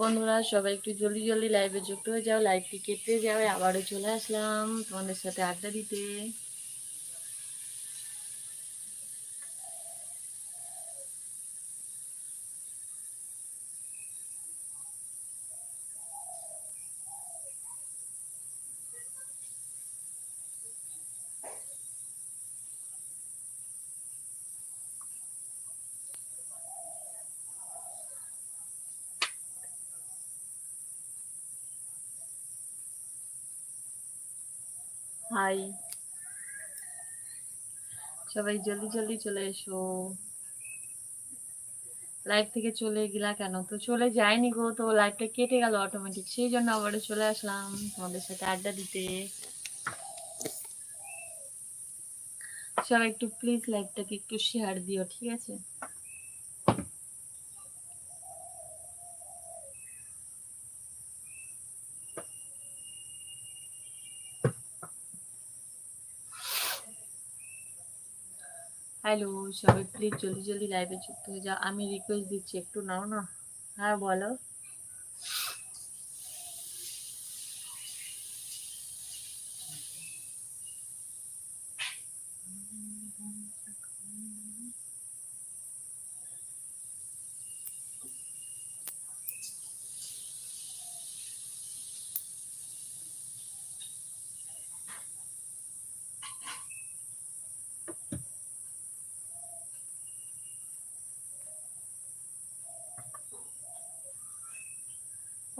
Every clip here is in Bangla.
বন্ধুরা, সবাই একটু জলদি জলদি লাইভে যুক্ত হয়ে যাও লাইভটি কেটে যাও আবারও চলে আসলাম তোমাদের সাথে আড্ডা দিতে। হাই। সবাই জলদি জলদি চলে এসো। লাইভ থেকে চলে গেলা কেন? তো চলে যায়নি গো, তো লাইভটা কেটে গেল অটোমেটিক সেই জন্য আবার চলে আসলাম তোমাদের সাথে আড্ডা দিতে। সবাই একটু প্লিজ লাইভটাকে একটু শেয়ার দিও, ঠিক আছে? হ্যালো সবাই প্লিজ জলদি জলদি লাইভে যুক্ত হয়ে যাও। আমি রিকোয়েস্ট দিচ্ছি একটু নাও না। হ্যাঁ বলো।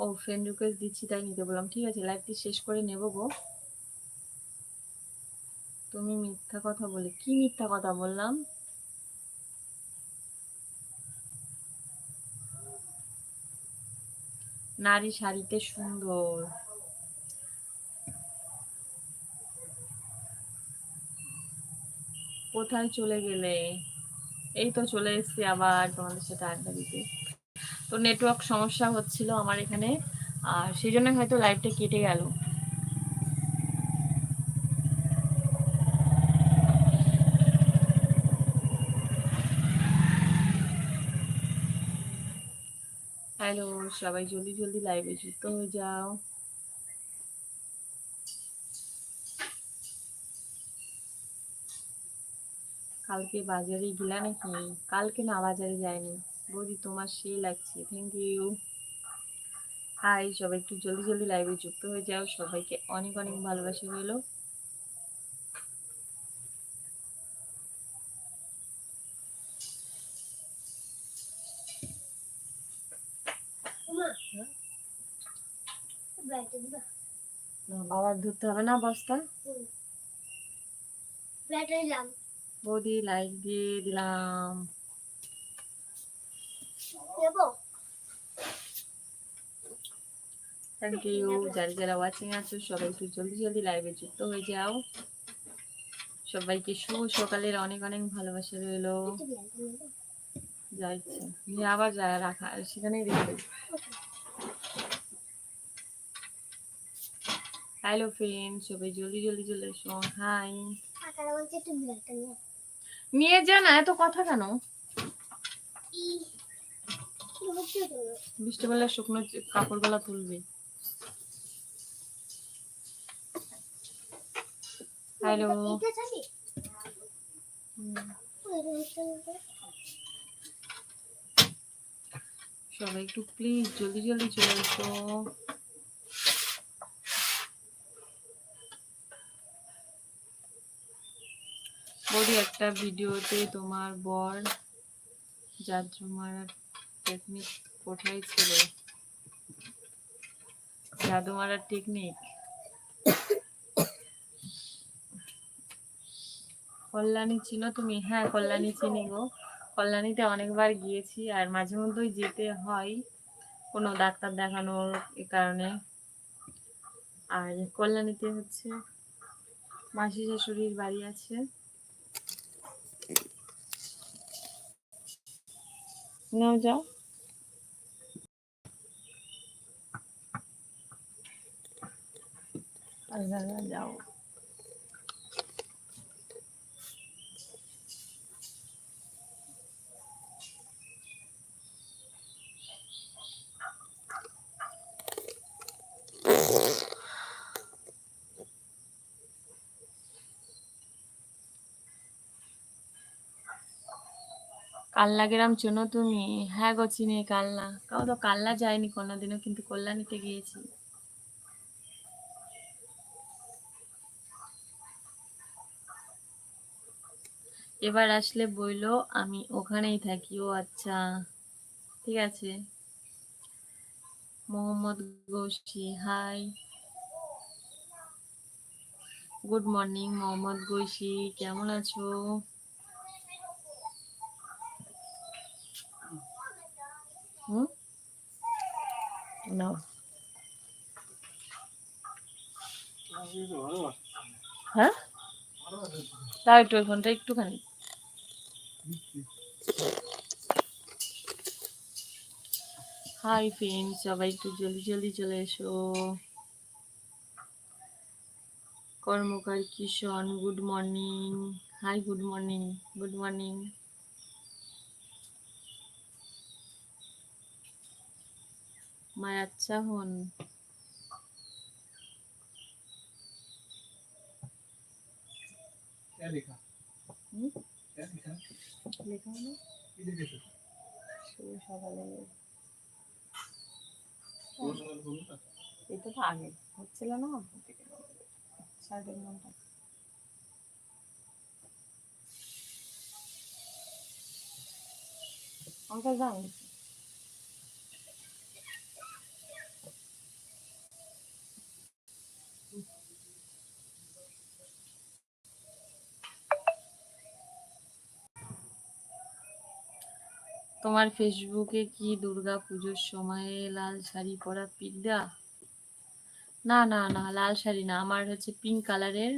ও ফ্রেন্ড রিকোয়েস্ট দিচ্ছি, তাই নিতে বললাম। ঠিক আছে লাইভটি শেষ করে নেব গো। তুমি মিথ্যা কথা বলে, কি মিথ্যা কথা বললাম? নারী শাড়িতে সুন্দর। কোথায় চলে গেলে? এই তো চলে এসেছি আবার তোমাদের সাথে আড্ডা দিতে। তো নেটওয়ার্ক সমস্যা হচ্ছিল আমার এখানে। আর সেই জন্য হয়তো লাইভটা কেটে গেল। হ্যালো সবাই জলদি জলদি লাইভে যুক্ত হয়ে যাও। কালকে বাজারে গেলা নাকি? কালকে না, বাজারে যায়নি। বৌদি তোমার সেই লাগছে। থ্যাংক ইউ হাই সবাই একটু জলদি জলদি লাইভে যুক্ত হয়ে যাও। সবাইকে অনেক অনেক ভালোবাসা রইল। বাবার হবে না বস্তা বৌদি লাইক দিয়ে দিলাম। থ্যাংক ইউ যারা যারা ওয়াচিং আছো সবাই একটু জলদি জলদি লাইভে যুক্ত হয়ে যাও। সবাইকে শুভ সকালের অনেক অনেক ভালোবাসা রইল। যা ইচ্ছে নিয়ে আবার যা রাখা সেখানেই রেখে দেবো। হ্যালো ফ্রেন্ড সবাই জলদি জলদি চলে এসো। হাই নিয়ে যা না এত কথা কেন? বৃষ্টি বেলা শুকনো কাপড়গুলা তুলবে। হ্যালো সবাই একটু প্লিজ জলদি জলদি চলে এসো বলি একটা ভিডিওতে তোমার বর জাদু মারার টেকনিক কোথায় ছিল জাদু মারার টেকনিক কল্যাণী চিনো তুমি? হ্যাঁ কল্যাণী চিনি গো। কল্যাণীতে অনেকবার গিয়েছি আর মাঝে মধ্যেই যেতে হয়। কোনো ডাক্তার দেখানোর এ কারণে। আর কল্যাণীতে হচ্ছে মাসি শাশুড়ির বাড়ি আছে। নাও যাও। যাও কাল্লা গেলাম চেনো তুমি? হ্যাঁ গো, চিনি কাল্লা। কাউ তো কাল্লা যায়নি কোনোদিনও, কিন্তু কল্যাণীতে গিয়েছি। এবার আসলে বইলো আমি ওখানেই থাকি, ও আচ্ছা। ঠিক আছে। Mohammad Gausi hi good morning, Mohammad Gaishi, কেমন আছো? হ্যাঁ? দাও একটু ফোনটা, একটুখানি। হাই ফ্রেন্ড সবাই একটু জলদি জলদি চলে এসো। Karmakar Kishan good morning hi good morning good morning মায় আচ্ছা হন শুভ সকালে। এটা তো আগে হচ্ছিল না সাড়ে তিন ঘণ্টা। আমাকে যান। তোমার ফেসবুকে কি দুর্গা পুজোর সময়ে লাল শাড়ি পরা পিকদা? না না না, লাল শাড়ি না, আমার হচ্ছে পিঙ্ক কালারের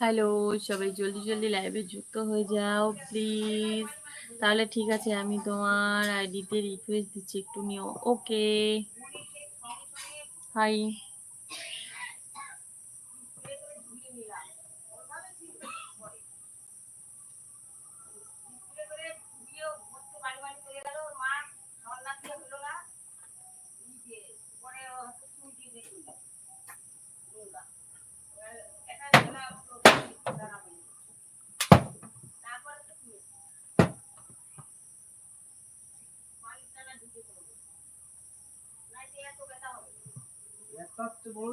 হ্যালো, সবাই জলদি জলদি লাইভে যুক্ত হয়ে যাও প্লিজ তাহলে ঠিক আছে, আমি তোমার আইডিতে রিকোয়েস্ট দিচ্ছি একটু নিও। ওকে হাই একটা হচ্ছে বড়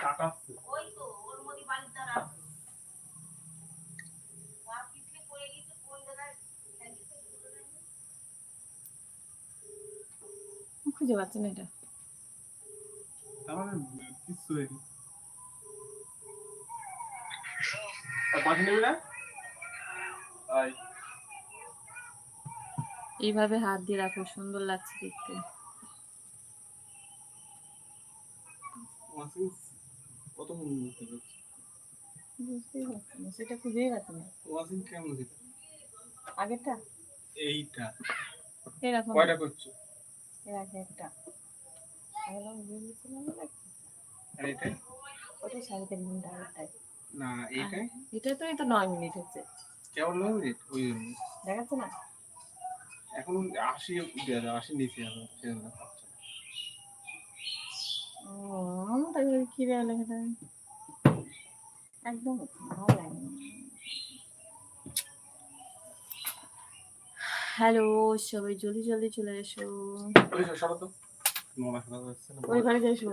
কাটাচ্ছে খুঁজে পাচ্ছি না এটা তার হয়নি। পাখি নেবে না? এইভাবে হাত দিয়ে রাখো সুন্দর লাগছে দেখতে। ওয়াশিং কত বুঝতে পারছি? বুঝতেই পারছি না সেটা খুঁজেই পাচ্ছি না। ওয়াশিং কেমন সেটা আগেরটা? এইটা। এরকম। কয়টা করছ? এর আগে একটা। না আর এটা ওটা সাড়ে তিন ঘণ্টা আগেরটাই। না এইটাই এটা তো নয় মিনিট হচ্ছে। কেমন নয় মিনিট? ওই জন্য দেখাচ্ছে না? এখন আশি আশি নিচে সেজন্য পাচ্ছে না। ও তাহলে কি দেওয়া লেখাটা একদম ভালো লাগে হ্যালো সবাই জলদি জলদি চলে এসো। ওই ঘরে যাই শুভ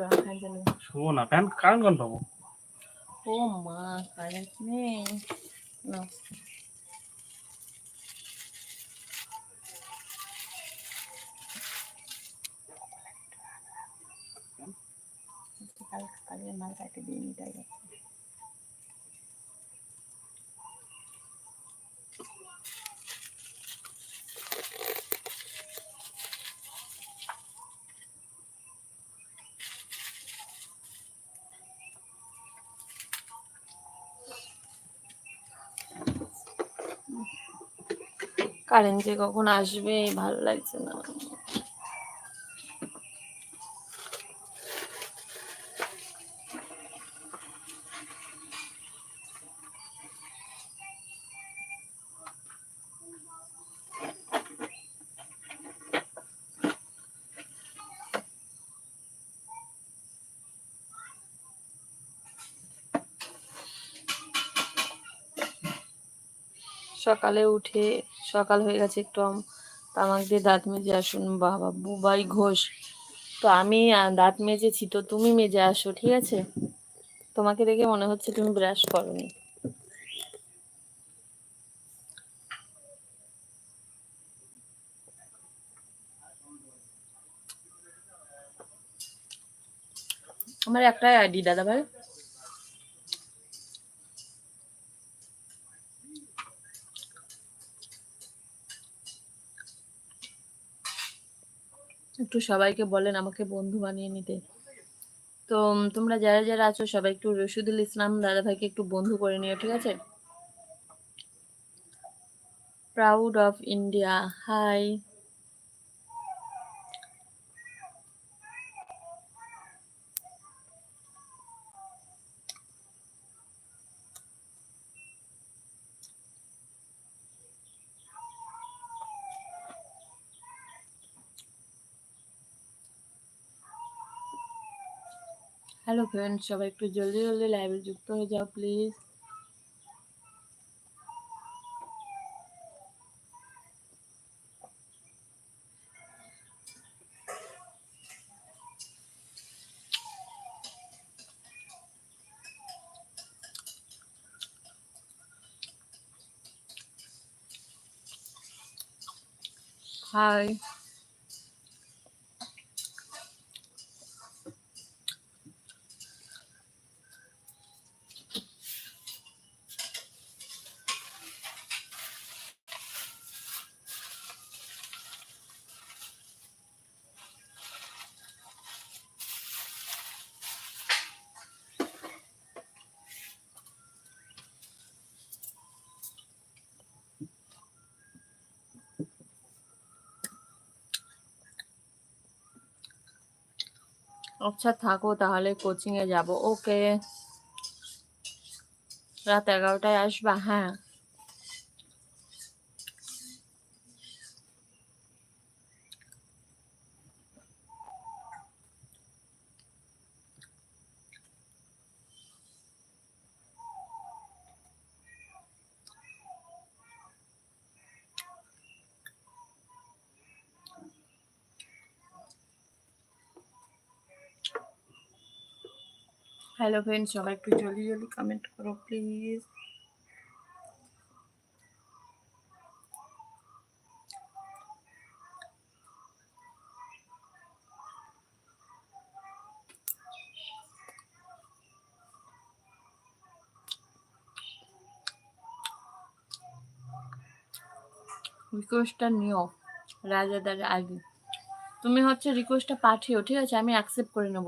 শুভ না। প্যান কোন পাবো? ও মা কারেন্ট নেই। না কালকে আগে না কাটে দিইনি তাই আছে কারেন্ট যে কখন আসবে ভালো লাগছে না। সকালে উঠে, সকাল হয়ে গেছে একটু তামাক দিয়ে দাঁত মেজে আসুন, বাবা, বুবাই ঘোষ। তো আমি দাঁত মেজেছি, তো তুমি মেজে আসো, ঠিক আছে? তোমাকে দেখে মনে হচ্ছে তুমি ব্রাশ করোনি। আমার একটাই আইডি দাদা ভাই একটু সবাইকে বলেন আমাকে বন্ধু বানিয়ে নিতে। তো তোমরা যারা যারা আছো, সবাই একটু রশিদুল ইসলাম দাদা ভাইকে একটু বন্ধু করে নিও, ঠিক আছে? Proud of India hi hello friend সবাই একটু জলদি জলদি লাইভে যুক্ত হয়ে যাও প্লিজ হাই আচ্ছা থাকো তাহলে কোচিং এ যাব। ওকে রাত এগারোটায় আসবা? হ্যাঁ। হ্যালো ফ্রেন্ড সবাই একটু জলদি জলদি কমেন্ট করো প্লিজ রিকোয়েস্টটা নিও, রাজাদার আগে। তুমি হচ্ছে রিকোয়েস্টটা পাঠিও, ঠিক আছে? আমি অ্যাকসেপ্ট করে নেব।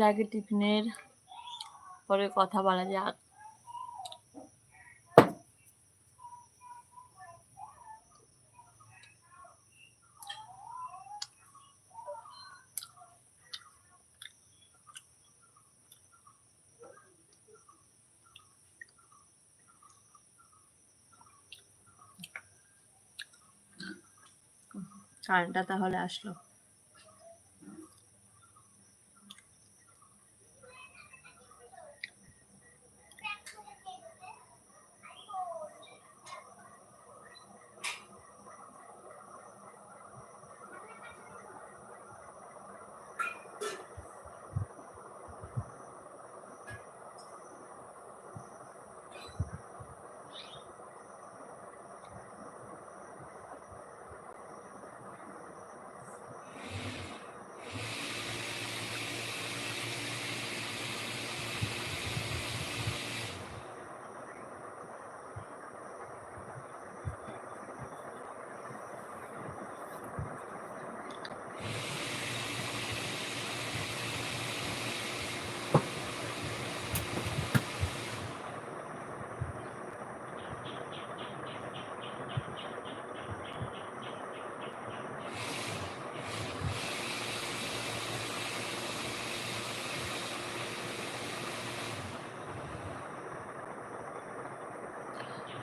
এর আগে টিফিনের পরে কথা বলা যাক। কারেন্টটা তাহলে আসলো।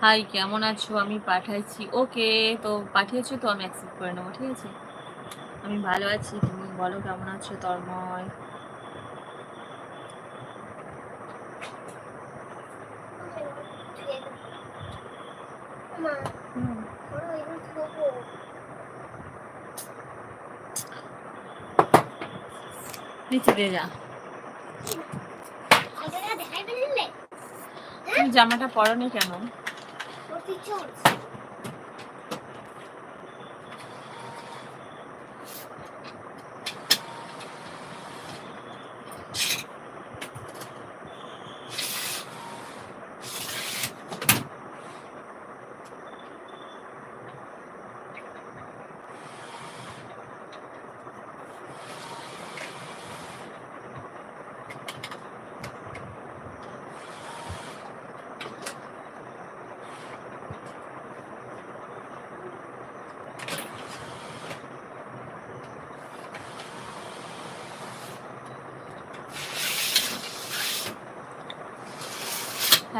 হাই কেমন আছো? আমি পাঠাইছি ওকে তো পাঠিয়েছো তো আমি অ্যাকসেপ্ট করে নেব ঠিক আছে? আমি ভালো আছি তুমি বলো কেমন আছো তন্ময়? নিচে দিয়ে যা। জামাটা পরনি কেন? teachers.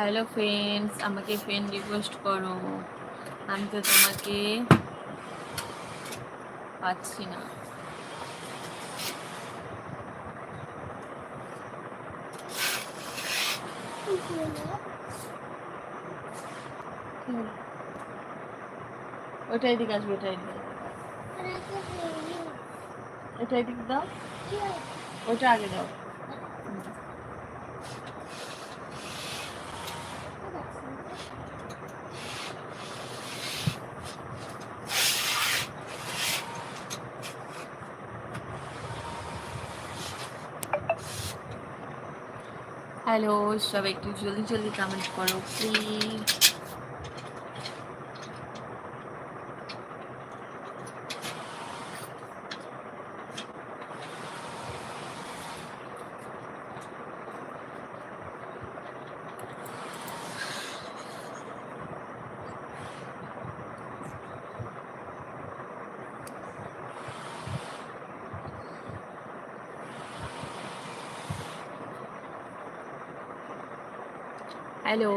হ্যালো ফ্রেন্ডস আমাকে ফ্রেন্ড রিকোয়েস্ট করো। আমি তো তোমাকে পাচ্ছি না। হুম। ওটা এদিকে আসবে ওটা এদিকে এটা এদিকে দাও। ওটা আগে দাও। হ্যালো সব একটু জলদি জলদি কমেন্ট করো প্লিজ হ্যালো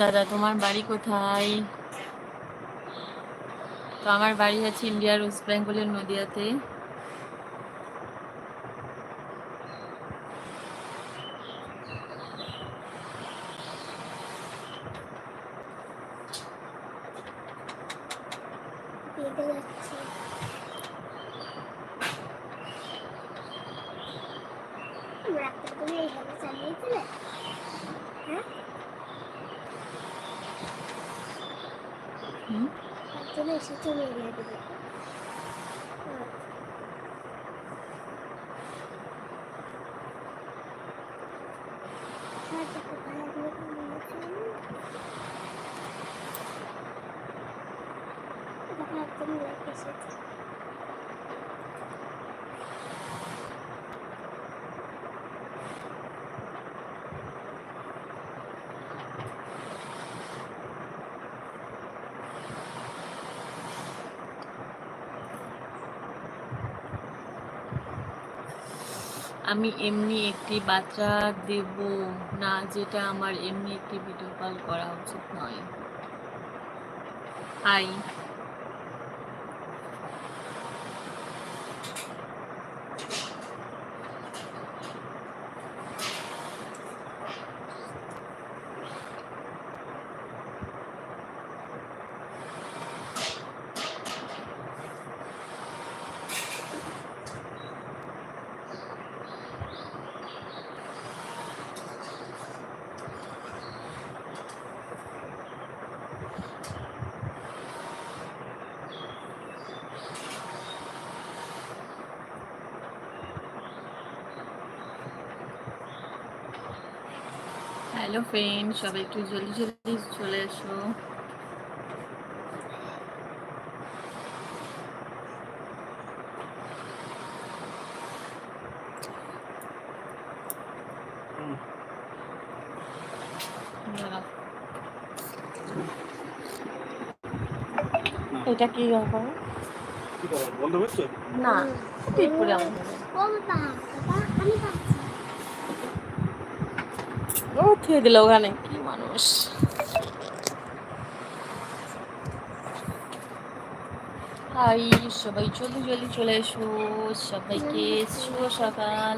দাদা তোমার বাড়ি কোথায়? তো আমার বাড়ি আছে ইন্ডিয়ার ওয়েস্ট বেঙ্গলের নদিয়াতে। চালিয়েছিলে হ্যাঁ হুম? তার জন্য এসেছে মেরিয়ে দেবে হ্যাঁ। হয়তো কোথায় আপনি ঘুমিয়েছেন? দেখো একদম লাইট এসেছে আমি এমনি একটি বাচ্চা দেব না, যেটা আমার এমনি একটি ভিডিও কল করা উচিত নয়। হাই হ্যালো ফ্রেন্ড সবাই একটু জলদি জলদি চলে এসো। এটা কি হবে না ঠিক করে আমি ও থুয়ে দিল ওখানে। কি মানুষ। হাই সবাই জলদি জলদি চলে এসো। সবাইকে শুভ সকাল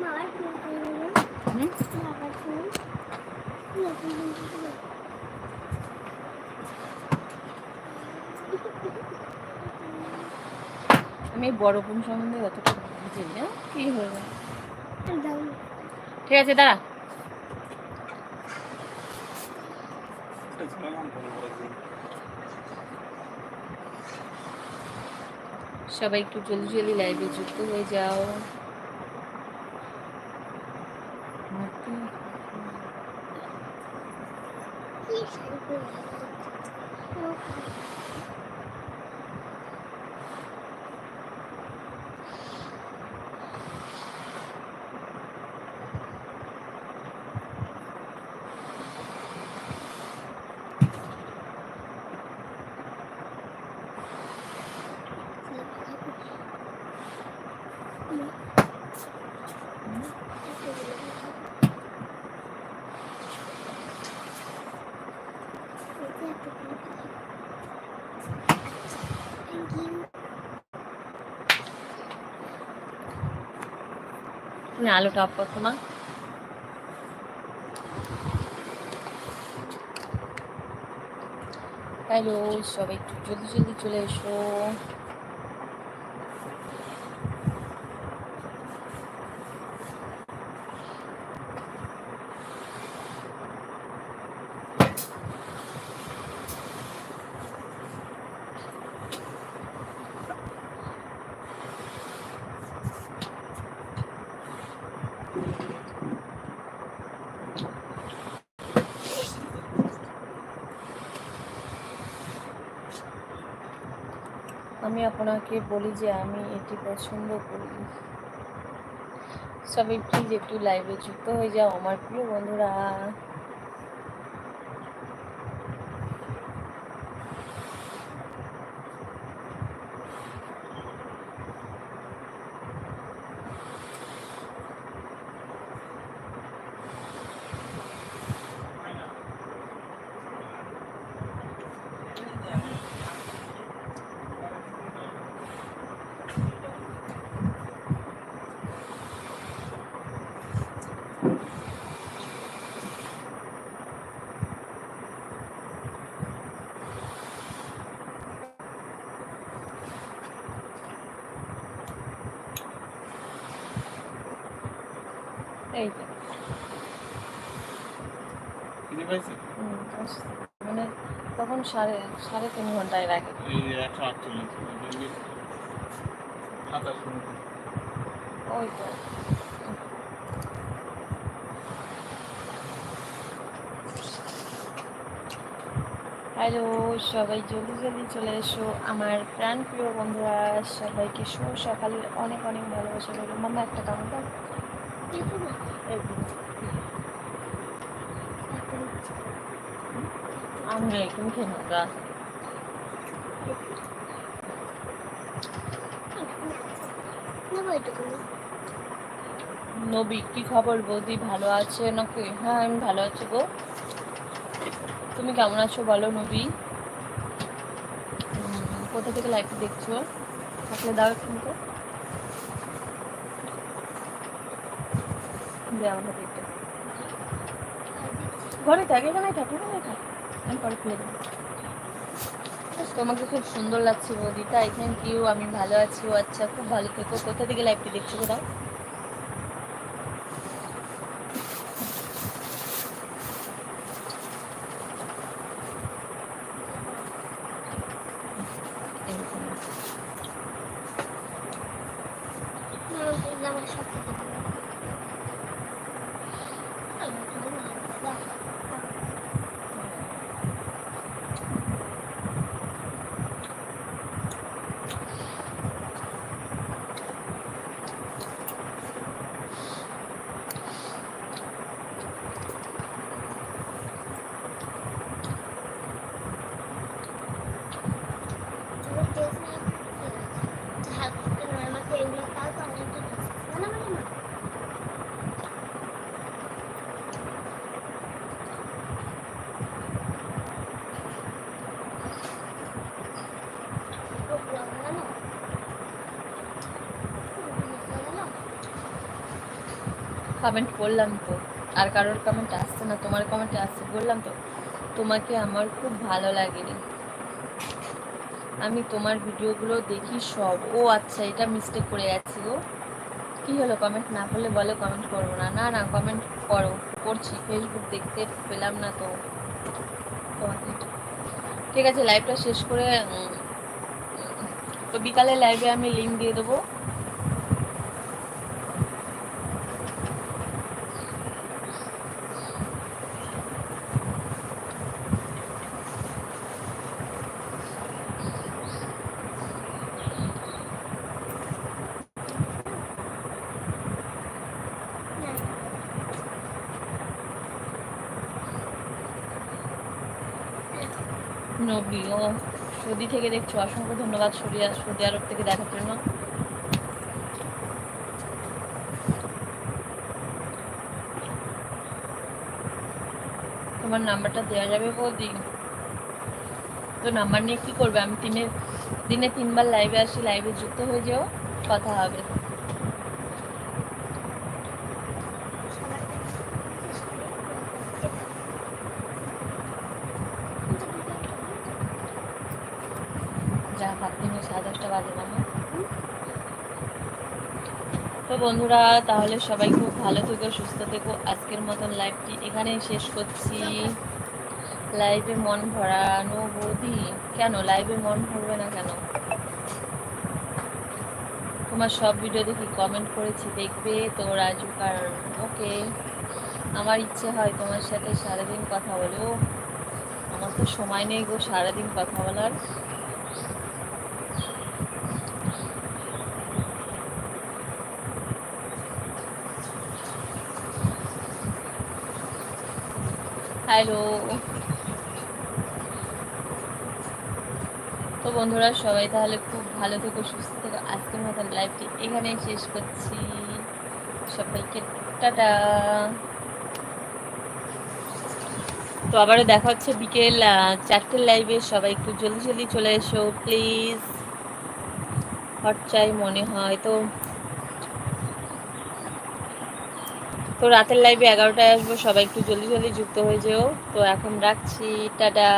মার ফোন করে হুম? বাবার ফোন আমি বড় বোন সম্বন্ধে অতটা বুঝি না কি হয়ে গেল ঠিক আছে দাঁড়া। সবাই একটু জলদি জলদি লাইভে যুক্ত হয়ে যাও কি শাড়ি পরে ও Thank you. তুমি আলোটা অফ করতো মা হ্যালো সবাই একটু জলদি জলদি চলে এসো আমি আপনাকে বলি যে আমি এটি পছন্দ করি। সবাই প্লিজ একটু লাইভে যুক্ত হয়ে যাও, আমার প্রিয় বন্ধুরা এই তো কিনে পাইছি হুম, আস- মানে তখন সাড়ে সাড়ে তিন ঘন্টায় মিনিট। ওই তো। হ্যালো সবাই জলদি জলদি চলে এসো। আমার প্রাণ প্রিয় বন্ধুরা সবাইকে শুভ সকালের অনেক অনেক ভালোবাসা রইল। মামা একটা কামড় দাও দেখো না এই দিন। তারপরে আমি নেই, তুমি খেয়ে নাও গা। নেব কি খবর বৌদি ভালো আছে নাকি হ্যাঁ আমি ভালো আছি গো তুমি কেমন আছো বলো নবী? কোথা থেকে লাইভ দেখছ? থাকলে দাও একটু তো। দে আমাকে দেখতে। ঘরে থাক এখানে থাক এখানে থাক। আমি পরে খুলে দেবো। তোমাকে খুব সুন্দর লাগছে বৌদি তাই থ্যাংক ইউ আমি ভালো আছি। ও আচ্ছা খুব ভালো থেকো। কোথা থেকে লাইভটি দেখছ কোথাও আমার সাথে কমেন্ট করলাম তো। আর কারোর কমেন্ট আসছে না, তোমার কমেন্ট আসছে বললাম তো। তোমাকে আমার খুব ভালো লাগে আমি তোমার ভিডিওগুলো দেখি সব। ও আচ্ছা এটা মিস্টেক করে যাচ্ছি গো। কি হলো কমেন্ট না করলে বলো কমেন্ট করব না। না না কমেন্ট করো। করছি ফেসবুক দেখতে পেলাম না তো। তোমাকে। ঠিক আছে লাইভটা শেষ করে তো বিকালে লাইভে আমি লিঙ্ক দিয়ে দেবো না নবী, ও সৌদি থেকে দেখছ। অসংখ্য ধন্যবাদ সৌদি সৌদি আরব থেকে দেখার জন্য। তোমার নাম্বারটা দেওয়া যাবে বৌদি? তো নাম্বার নিয়ে কি করবে? আমি দিনে দিনে তিনবার লাইভে আসি লাইভে যুক্ত হয়ে যেও, কথা হবে যা ভাত দিনে সাড়ে দশটা বাজে না আমার। তো বন্ধুরা, তাহলে সবাই খুব ভালো থেকো, সুস্থ থেকো। আজকের মতন লাইভটি এখানেই শেষ করছি। লাইভে মন ভরানো বৌদি। কেন? লাইভে মন ভরবে না কেন? তোমার সব ভিডিও দেখি কমেন্ট করেছি, দেখবে তো রাজু, কারণ ওকে আমার ইচ্ছে হয় তোমার সাথে সারাদিন কথা বলো। আমার তো সময় নেই গো সারাদিন কথা বলার। হ্যালো। তো বন্ধুরা, সবাই তাহলে খুব ভালো থেকো, সুস্থ থেকো। আজকের মতন লাইভটি এখানেই শেষ করছি। সবাইকে টাটা। তো আবারও দেখা হচ্ছে বিকেল চারটের লাইভে সবাই একটু জলদি জলদি চলে এসো প্লিজ হট চাই মনে হয়। তো তো রাতের লাইভে এগারোটায় আসব, সবাই একটু জলদি জলদি যুক্ত হয়ে যেও। তো এখন রাখছি, টাটা।